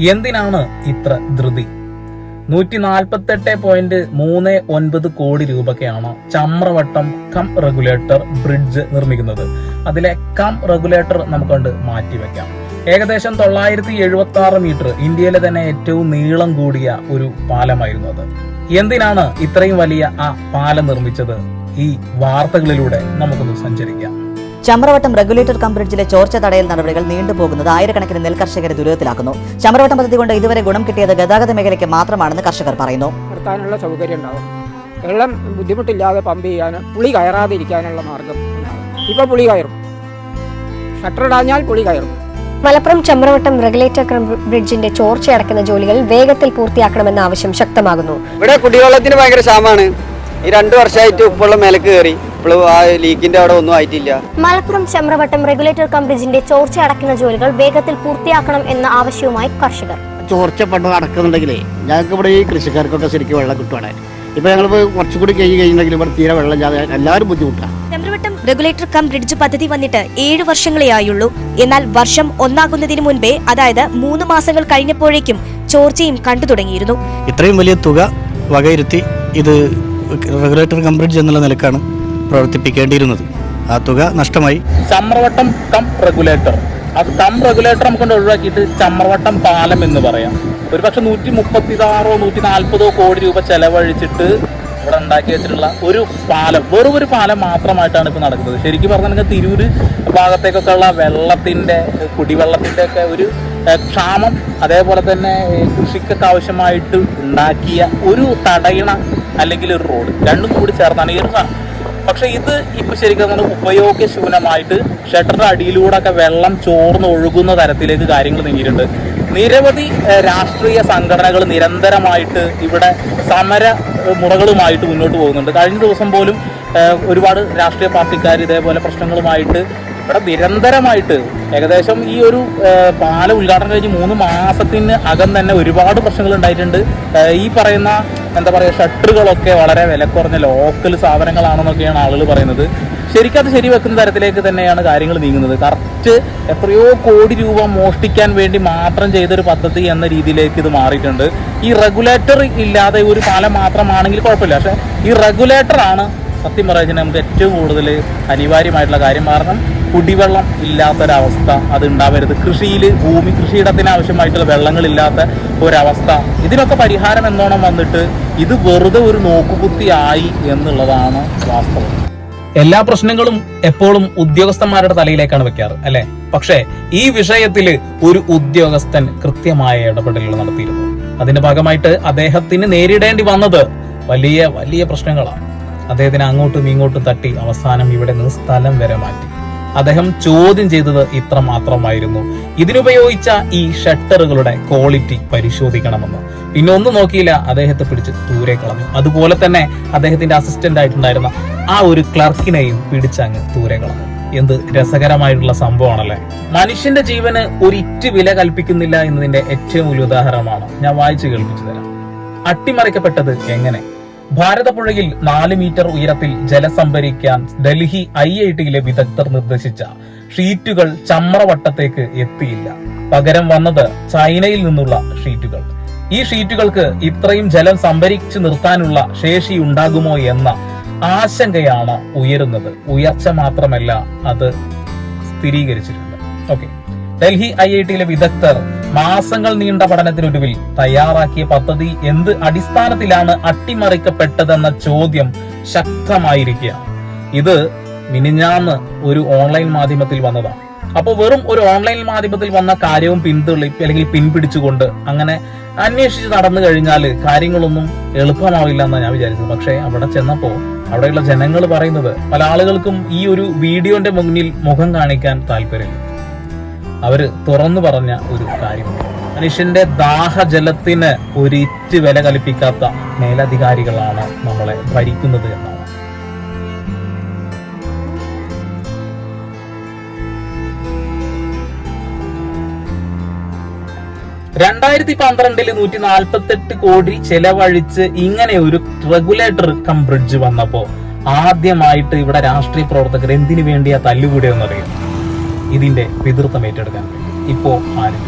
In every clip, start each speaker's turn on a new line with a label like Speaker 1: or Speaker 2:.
Speaker 1: എന്തിനാണ് ഇത്ര ധൃതി? നൂറ്റി നാൽപ്പത്തെട്ട് പോയിന്റ് മൂന്ന് ഒൻപത് കോടി രൂപയ്ക്കാണ് ചമ്രവട്ടം കം റെഗുലേറ്റർ ബ്രിഡ്ജ് നിർമ്മിക്കുന്നത്. അതിലെ കം റെഗുലേറ്റർ നമുക്ക് കണ്ട് മാറ്റിവെക്കാം. ഏകദേശം തൊള്ളായിരത്തി എഴുപത്തി ആറ് മീറ്റർ ഇന്ത്യയിലെ തന്നെ ഏറ്റവും നീളം കൂടിയ ഒരു പാലമായിരുന്നു അത്. എന്തിനാണ് ഇത്രയും വലിയ ആ പാലം നിർമ്മിച്ചത്? ഈ വാർത്തകളിലൂടെ നമുക്കൊന്ന് സഞ്ചരിക്കാം.
Speaker 2: ചമ്രവട്ടം റെഗുലേറ്റർ കം ബ്രിഡ്ജിലെ ചോർച്ച തടയൽ നടപടികൾ നീണ്ടുപോകുന്നത് ആയിരക്കണക്കിന് നെൽ കർഷകരെ ദുരിതത്തിലാക്കുന്നു. ചമ്രവട്ടം പദ്ധതി കൊണ്ട് ഇതുവരെ ഗുണം കിട്ടിയത് ഗതാഗത മേഖലയ്ക്ക് മാത്രമാണെന്ന് കർഷകർ പറയുന്നു.
Speaker 3: നിർത്താനുള്ള സൗകര്യം ഉണ്ടാവും. വെള്ളം ബുദ്ധിമുട്ടില്ലാതെ പമ്പ് ചെയ്യാനും പുളി കയറാതെ ഇരിക്കാനുള്ള മാർഗം ഇപ്പോൾ പുളി കയറും. ഷട്ടർ ഇടാഞ്ഞാൽ പുളി കയറും.
Speaker 4: മലപ്പുറം ചമ്രവട്ടം റെഗുലേറ്റർ ബ്രിഡ്ജിന്റെ ബ്രിഡ്ജിന്റെ ചോർച്ചയടക്കുന്ന ജോലികൾ വേഗത്തിൽ പൂർത്തിയാക്കണമെന്ന ആവശ്യം ശക്തമാകുന്നു.
Speaker 5: ഇവിടെ കുടിവെള്ളത്തിന് ഭയങ്കര ക്ഷാമാണ് ഈ രണ്ടു വർഷമായിട്ട് ഉപ്പുള്ള മേലേക്ക് കയറി. ഇപ്പോഴും ആ ലീക്കിന്റെ അവിടെ ഒന്നും ആയിട്ടില്ല.
Speaker 6: മലപ്പുറം ചമ്രവട്ടം റെഗുലേറ്റർ കം ബ്രിഡ്ജിന്റെ ചോർച്ച അടക്കുന്ന ജോലികൾ വേഗത്തിൽ പൂർത്തിയാക്കണം എന്ന ആവശ്യവുമായി കർഷകർ.
Speaker 7: ചോർച്ച പണ്ട് നടക്കുന്നുണ്ടെങ്കിലേ ഞങ്ങൾക്ക് ഇവിടെ ഈ കൃഷിക്കാർക്കൊക്കെ ശരിക്കും വെള്ളം കിട്ടുവാണ്. ഇപ്പൊ ഞങ്ങളിപ്പോ കുറച്ചുകൂടി കഴിഞ്ഞ് കഴിഞ്ഞെങ്കിലും ഇവിടെ തീരെ വെള്ളം എല്ലാവരും ബുദ്ധിമുട്ടാണ്
Speaker 8: ചമ്രവട്ടം റെഗുലേറ്റർ കം ബ്രിഡ്ജ് പദ്ധതി വന്നിട്ട് ഏഴ് വർഷങ്ങളേ ആയുള്ളൂ എന്നാൽ വർഷം ഒന്നാകുന്നതിന് മുൻപേ അതായത് മൂന്ന് മാസങ്ങൾ കഴിഞ്ഞപ്പോഴേക്കും ചോർച്ചയും കണ്ടു തുടങ്ങിയിരുന്നു.
Speaker 9: ഇത്രയും വലിയ തുക വകയിരുത്തി ഇത് റെഗുലേറ്റർ കം ബ്രിഡ്ജ് എന്നുള്ള നിലക്കാണ് പ്രവർത്തിപ്പിക്കേണ്ടിയിരുന്നത്. ആ തുക നഷ്ടമായി.
Speaker 1: ചമ്രവട്ടം കം റെഗുലേറ്റർ അത് കം റെഗുലേറ്റർ നമുക്ക് ഒഴിവാക്കിയിട്ട് ചമ്രവട്ടം പാലം എന്ന് പറയാം. ഒരു പക്ഷെ നൂറ്റി മുപ്പത്തിയാറോ നൂറ്റി നാൽപ്പതോ കോടി രൂപ ചെലവഴിച്ചിട്ട് ഇവിടെ ഉണ്ടാക്കി വെച്ചിട്ടുള്ള ഒരു പാലം വെറും ഒരു പാലം മാത്രമായിട്ടാണ് ഇപ്പോൾ നടക്കുന്നത്. ശരിക്കും പറഞ്ഞിട്ടുണ്ടെങ്കിൽ തിരൂര് ഭാഗത്തേക്കൊക്കെ ഉള്ള വെള്ളത്തിന്റെ കുടിവെള്ളത്തിന്റെ ഒക്കെ ഒരു ക്ഷാമം അതേപോലെ തന്നെ കൃഷിക്കൊക്കെ ആവശ്യമായിട്ട് ഉണ്ടാക്കിയ ഒരു തടയണ അല്ലെങ്കിൽ ഒരു റോഡ് രണ്ടും കൂടി ചേർത്താണ് ഈ ഒരു പക്ഷെ ഇത് ഇപ്പൊ ശരിക്കും പറഞ്ഞാൽ ഉപയോഗശൂന്യമായിട്ട് ഷട്ടറിന്റെ അടിയിലൂടെ ഒക്കെ വെള്ളം ചോർന്ന് ഒഴുകുന്ന തരത്തിലേക്ക് കാര്യങ്ങൾ നീങ്ങിയിട്ടുണ്ട്. നിരവധി രാഷ്ട്രീയ സംഘടനകൾ നിരന്തരമായിട്ട് ഇവിടെ സമര മുറകളുമായിട്ട് മുന്നോട്ട് പോകുന്നുണ്ട്. കഴിഞ്ഞ ദിവസം പോലും ഒരുപാട് രാഷ്ട്രീയ പാർട്ടിക്കാർ ഇതേപോലെ പ്രശ്നങ്ങളുമായിട്ട് ഇവിടെ നിരന്തരമായിട്ട് ഏകദേശം ഈ ഒരു പാല ഉദ്ഘാടനം കഴിഞ്ഞ് മൂന്ന് മാസത്തിന് അകം തന്നെ ഒരുപാട് പ്രശ്നങ്ങൾ ഉണ്ടായിട്ടുണ്ട്. ഈ പറയുന്ന എന്താ പറയുക ഷട്ടറുകളൊക്കെ വളരെ വില കുറഞ്ഞ ലോക്കൽ സാധനങ്ങളാണെന്നൊക്കെയാണ് ആളുകൾ പറയുന്നത്. ശരിക്കും അത് ശരിവെക്കുന്ന തരത്തിലേക്ക് തന്നെയാണ് കാര്യങ്ങൾ നീങ്ങുന്നത്. കറക്റ്റ് എത്രയോ കോടി രൂപ മോഷ്ടിക്കാൻ വേണ്ടി മാത്രം ചെയ്തൊരു പദ്ധതി എന്ന രീതിയിലേക്ക് ഇത് മാറിയിട്ടുണ്ട്. ഈ റെഗുലേറ്റർ ഇല്ലാതെ ഒരു പാലം മാത്രമാണെങ്കിൽ കുഴപ്പമില്ല. പക്ഷേ ഈ റെഗുലേറ്ററാണ് സത്യം പറയുന്നത് നമുക്ക് ഏറ്റവും കൂടുതൽ അനിവാര്യമായിട്ടുള്ള കാര്യം. കാരണം കുടിവെള്ളം ഇല്ലാത്തൊരവസ്ഥ അത് ഉണ്ടാവരുത് കൃഷിയിൽ ഭൂമി കൃഷിയിടത്തിന് ആവശ്യമായിട്ടുള്ള വെള്ളങ്ങളില്ലാത്ത ഒരവസ്ഥ. ഇതിനൊക്കെ പരിഹാരം എന്നോണം വന്നിട്ട് ഇത് വെറുതെ ഒരു നോക്കുകുത്തി ആയി എന്നുള്ളതാണ് വാസ്തവം. എല്ലാ പ്രശ്നങ്ങളും എപ്പോഴും ഉദ്യോഗസ്ഥന്മാരുടെ തലയിലേക്കാണ് വെക്കാറ് അല്ലെ? പക്ഷേ ഈ വിഷയത്തിൽ ഒരു ഉദ്യോഗസ്ഥൻ കൃത്യമായ ഇടപെടലുകൾ നടത്തിയിരുന്നു. അതിന്റെ ഭാഗമായിട്ട് അദ്ദേഹത്തിന് നേരിടേണ്ടി വന്നത് വലിയ വലിയ പ്രശ്നങ്ങളാണ്. അദ്ദേഹത്തിന് അങ്ങോട്ടും ഇങ്ങോട്ടും തട്ടി അവസാനം ഇവിടെ നിന്ന് സ്ഥലം വരെ മാറ്റി. അദ്ദേഹം ചോദ്യം ചെയ്തത് ഇത്ര മാത്രമായിരുന്നു. ഇതിനുപയോഗിച്ച ഈ ഷട്ടറുകളുടെ ക്വാളിറ്റി പരിശോധിക്കണമെന്ന്. പിന്നെ ഒന്നും നോക്കിയില്ല അദ്ദേഹത്തെ പിടിച്ച് ദൂരെ കളഞ്ഞു. അതുപോലെ തന്നെ അദ്ദേഹത്തിന്റെ അസിസ്റ്റന്റ് ആയിട്ടുണ്ടായിരുന്ന ആ ഒരു ക്ലർക്കിനെയും പിടിച്ചങ്ങ് ദൂരെ കളഞ്ഞു. എന്ത് രസകരമായിട്ടുള്ള സംഭവമാണല്ലേ? മനുഷ്യന്റെ ജീവന് ഒരിറ്റ് വില കൽപ്പിക്കുന്നില്ല എന്നതിന്റെ ഏറ്റവും വലിയ ഉദാഹരണമാണ്. ഞാൻ വായിച്ചു കേൾപ്പിച്ചു തരാം. അട്ടിമറിക്കപ്പെട്ടത് എങ്ങനെ? ഭാരതപ്പുഴയിൽ നാല് മീറ്റർ ഉയരത്തിൽ ജലസംഭരിക്കാൻ ഡൽഹി ഐ ഐ ടിയിലെ വിദഗ്ധർ നിർദ്ദേശിച്ച ഷീറ്റുകൾ ചമ്രവട്ടത്തേക്ക് എത്തിയില്ല. പകരം വന്നത് ചൈനയിൽ നിന്നുള്ള ഷീറ്റുകൾ. ഈ ഷീറ്റുകൾക്ക് ഇത്രയും ജലം സംഭരിച്ചു നിർത്താനുള്ള ശേഷി ഉണ്ടാകുമോ എന്ന ആശങ്കയാണ് ഉയരുന്നത്. ഉയർച്ച മാത്രമല്ല അത് സ്ഥിരീകരിച്ചിട്ടുണ്ട്. ഓക്കെ. ഡൽഹി ഐ ഐ ടിയിലെ വിദഗ്ധർ മാസങ്ങൾ നീണ്ട പഠനത്തിനൊടുവിൽ തയ്യാറാക്കിയ പദ്ധതി എന്ത് അടിസ്ഥാനത്തിലാണ് അട്ടിമറിക്കപ്പെട്ടതെന്ന ചോദ്യം ശക്തമായിരിക്കുക ഇത് മിനിഞ്ഞാന്ന് ഒരു ഓൺലൈൻ മാധ്യമത്തിൽ വന്നതാണ്. അപ്പോൾ വെറും ഒരു ഓൺലൈൻ മാധ്യമത്തിൽ വന്ന കാര്യവും പിന്തുള്ളി അല്ലെങ്കിൽ പിൻപിടിച്ചുകൊണ്ട് അങ്ങനെ അന്വേഷിച്ച് നടന്നു കഴിഞ്ഞാൽ കാര്യങ്ങളൊന്നും എളുപ്പമാവില്ല എന്നാണ് ഞാൻ വിചാരിച്ചത്. പക്ഷേ അവിടെ ചെന്നപ്പോൾ അവിടെയുള്ള ജനങ്ങൾ പറയുന്നത് പല ആളുകൾക്കും ഈ ഒരു വീഡിയോന്റെ മുന്നിൽ മുഖം കാണിക്കാൻ താല്പര്യമില്ല. അവർ തുറന്നു പറഞ്ഞ ഒരു കാര്യമുണ്ട് മനുഷ്യന്റെ ദാഹജലത്തിന് ഒരിറ്റ് വില കൽപ്പിക്കാത്ത മേലധികാരികളാണ് നമ്മളെ ഭരിക്കുന്നത് എന്നാണ്. രണ്ടായിരത്തി പന്ത്രണ്ടിൽ നൂറ്റി നാൽപ്പത്തെട്ട് കോടി ചെലവഴിച്ച് ഇങ്ങനെ ഒരു റെഗുലേറ്റർ കം ബ്രിഡ്ജ് വന്നപ്പോ ആദ്യമായിട്ട് ഇവിടെ രാഷ്ട്രീയ പ്രവർത്തകർ എന്തിനു വേണ്ടിയാ തല്ലുകൂടിയെന്നറിയാം ഇതിന്റെ പിതൃത്വം ഏറ്റെടുക്കാൻ വേണ്ടി. ഇപ്പോ ആരും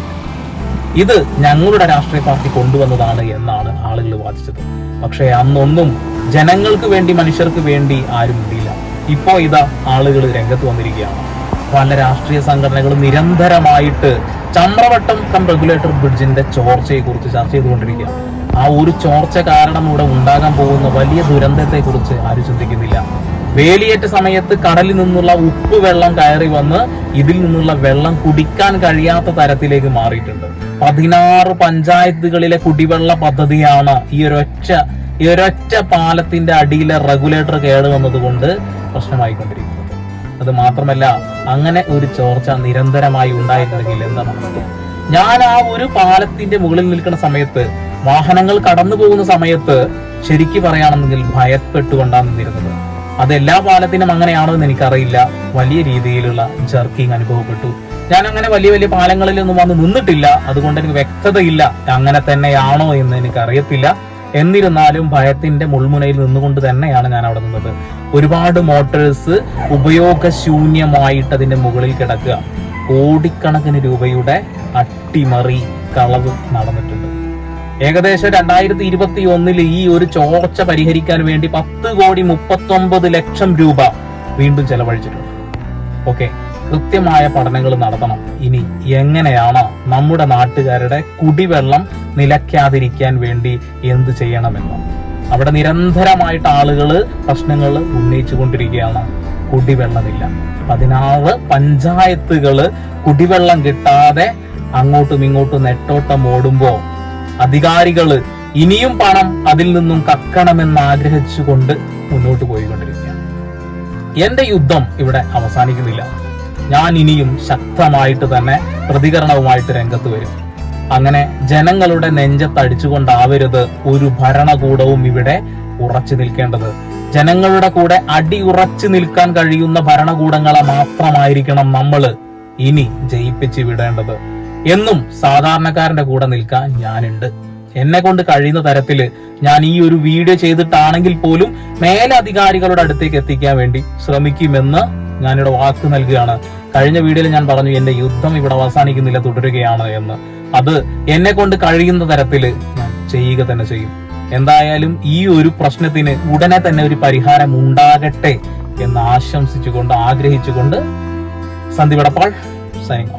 Speaker 1: ഇത് ഞങ്ങളുടെ രാഷ്ട്രീയ പാർട്ടി കൊണ്ടുവന്നതാണ് എന്നാണ് ആളുകൾ വാദിച്ചത്. പക്ഷേ അന്നൊന്നും ജനങ്ങൾക്ക് വേണ്ടി മനുഷ്യർക്ക് വേണ്ടി ആരും ഇല്ല ഇപ്പോ ഇതാ ആളുകൾ രംഗത്ത് വന്നിരിക്കുകയാണ്. പല രാഷ്ട്രീയ സംഘടനകളും നിരന്തരമായിട്ട് ചമ്രവട്ടം കം റെഗുലേറ്റർ ബ്രിഡ്ജിന്റെ ചോർച്ചയെ കുറിച്ച് ചർച്ച ചെയ്തുകൊണ്ടിരിക്കുക ആ ഒരു ചോർച്ച കാരണം ഇവിടെ ഉണ്ടാകാൻ പോകുന്ന വലിയ ദുരന്തത്തെ കുറിച്ച് ആരും ചിന്തിക്കുന്നില്ല. വേലിയേറ്റ സമയത്ത് കടലിൽ നിന്നുള്ള ഉപ്പ് വെള്ളം കയറി വന്ന് ഇതിൽ നിന്നുള്ള വെള്ളം കുടിക്കാൻ കഴിയാത്ത തരത്തിലേക്ക് മാറിയിട്ടുണ്ട്. പതിനാറ് പഞ്ചായത്തുകളിലെ കുടിവെള്ള പദ്ധതിയാണ് ഈ ഒരൊറ്റ ഈ ഒരൊറ്റ പാലത്തിന്റെ അടിയിലെ റെഗുലേറ്റർ കേട് വന്നതുകൊണ്ട് പ്രശ്നമായിക്കൊണ്ടിരിക്കുന്നത്. അത് മാത്രമല്ല അങ്ങനെ ഒരു ചോർച്ച നിരന്തരമായി ഉണ്ടായിരുന്നെങ്കിൽ എന്താണ് ഞാൻ ആ ഒരു പാലത്തിന്റെ മുകളിൽ നിൽക്കുന്ന സമയത്ത് വാഹനങ്ങൾ കടന്നു പോകുന്ന സമയത്ത് ശരിക്കു പറയുകയാണെന്നെങ്കിൽ ഭയപ്പെട്ടുകൊണ്ടാണ് നിന്നിരുന്നത്. അത് എല്ലാ പാലത്തിനും അങ്ങനെയാണോ എന്ന് എനിക്കറിയില്ല. വലിയ രീതിയിലുള്ള ജർക്കിങ് അനുഭവപ്പെട്ടു. ഞാൻ അങ്ങനെ വലിയ വലിയ പാലങ്ങളിലൊന്നും വന്ന് നിന്നിട്ടില്ല. അതുകൊണ്ട് എനിക്ക് വ്യക്തതയില്ല. അങ്ങനെ തന്നെയാണോ എന്ന് എനിക്കറിയത്തില്ല. എന്നിരുന്നാലും ഭയത്തിന്റെ മുൾമുനയിൽ നിന്നുകൊണ്ട് തന്നെയാണ് ഞാൻ അവിടെ നിന്നത്. ഒരുപാട് മോട്ടേഴ്സ് ഉപയോഗശൂന്യമായിട്ട് അതിന്റെ മുകളിൽ കിടക്കുക. കോടിക്കണക്കിന് രൂപയുടെ അട്ടിമറി കളവ് നടന്നിട്ടുണ്ട്. ഏകദേശം രണ്ടായിരത്തി ഇരുപത്തി ഒന്നിൽ ഈ ഒരു ചോർച്ച പരിഹരിക്കാൻ വേണ്ടി പത്ത് കോടി മുപ്പത്തൊമ്പത് ലക്ഷം രൂപ വീണ്ടും ചെലവഴിച്ചിട്ടുണ്ട്. ഓക്കെ കൃത്യമായ പഠനങ്ങൾ നടത്തണം. ഇനി എങ്ങനെയാണ് നമ്മുടെ നാട്ടുകാരുടെ കുടിവെള്ളം നിലയ്ക്കാതിരിക്കാൻ വേണ്ടി എന്ത് ചെയ്യണമെന്ന്. അവിടെ നിരന്തരമായിട്ട് ആളുകൾ പ്രശ്നങ്ങൾ ഉന്നയിച്ചു കൊണ്ടിരിക്കുകയാണ് കുടിവെള്ളമില്ല. പതിനാറ് പഞ്ചായത്തുകൾ കുടിവെള്ളം കിട്ടാതെ അങ്ങോട്ടും ഇങ്ങോട്ടും നെട്ടോട്ടം ഓടുമ്പോ അധികാരികൾ ഇനിയും പണം അതിൽ നിന്നും കക്കണമെന്ന് ആഗ്രഹിച്ചുകൊണ്ട് മുന്നോട്ട് പോയിക്കൊണ്ടിരിക്കുകയാണ്. എന്റെ യുദ്ധം ഇവിടെ അവസാനിക്കുന്നില്ല. ഞാൻ ഇനിയും ശക്തമായിട്ട് തന്നെ പ്രതികരണവുമായിട്ട് രംഗത്ത് വരും. അങ്ങനെ ജനങ്ങളുടെ നെഞ്ചത്തടിച്ചുകൊണ്ടാവരുത് ഒരു ഭരണകൂടവും ഇവിടെ ഉറച്ചു നിൽക്കേണ്ടത്. ജനങ്ങളുടെ കൂടെ അടിയുറച്ചു നിൽക്കാൻ കഴിയുന്ന ഭരണകൂടങ്ങളെ മാത്രമായിരിക്കണം നമ്മൾ ഇനി ജയിപ്പിച്ച് വിടേണ്ടത്. എന്നും സാധാരണക്കാരന്റെ കൂടെ നിൽക്കാൻ ഞാനുണ്ട്. എന്നെ കൊണ്ട് കഴിയുന്ന തരത്തിൽ ഞാൻ ഈ ഒരു വീഡിയോ ചെയ്തിട്ടാണെങ്കിൽ പോലും മേലധികാരികളുടെ അടുത്തേക്ക് എത്തിക്കാൻ വേണ്ടി ശ്രമിക്കുമെന്ന് ഞാനിവിടെ വാക്ക് നൽകുകയാണ്. കഴിഞ്ഞ വീഡിയോയിൽ ഞാൻ പറഞ്ഞു എന്റെ യുദ്ധം ഇവിടെ അവസാനിക്കുന്നില്ല തുടരുകയാണ് എന്ന്. അത് എന്നെ കൊണ്ട് കഴിയുന്ന തരത്തിൽ ഞാൻ ചെയ്യുക തന്നെ ചെയ്യും. എന്തായാലും ഈ ഒരു പ്രശ്നത്തിന് ഉടനെ തന്നെ ഒരു പരിഹാരം ഉണ്ടാകട്ടെ എന്ന് ആശംസിച്ചുകൊണ്ട് ആഗ്രഹിച്ചുകൊണ്ട് സന്ധി വടപ്പാൾ സൈനിങ്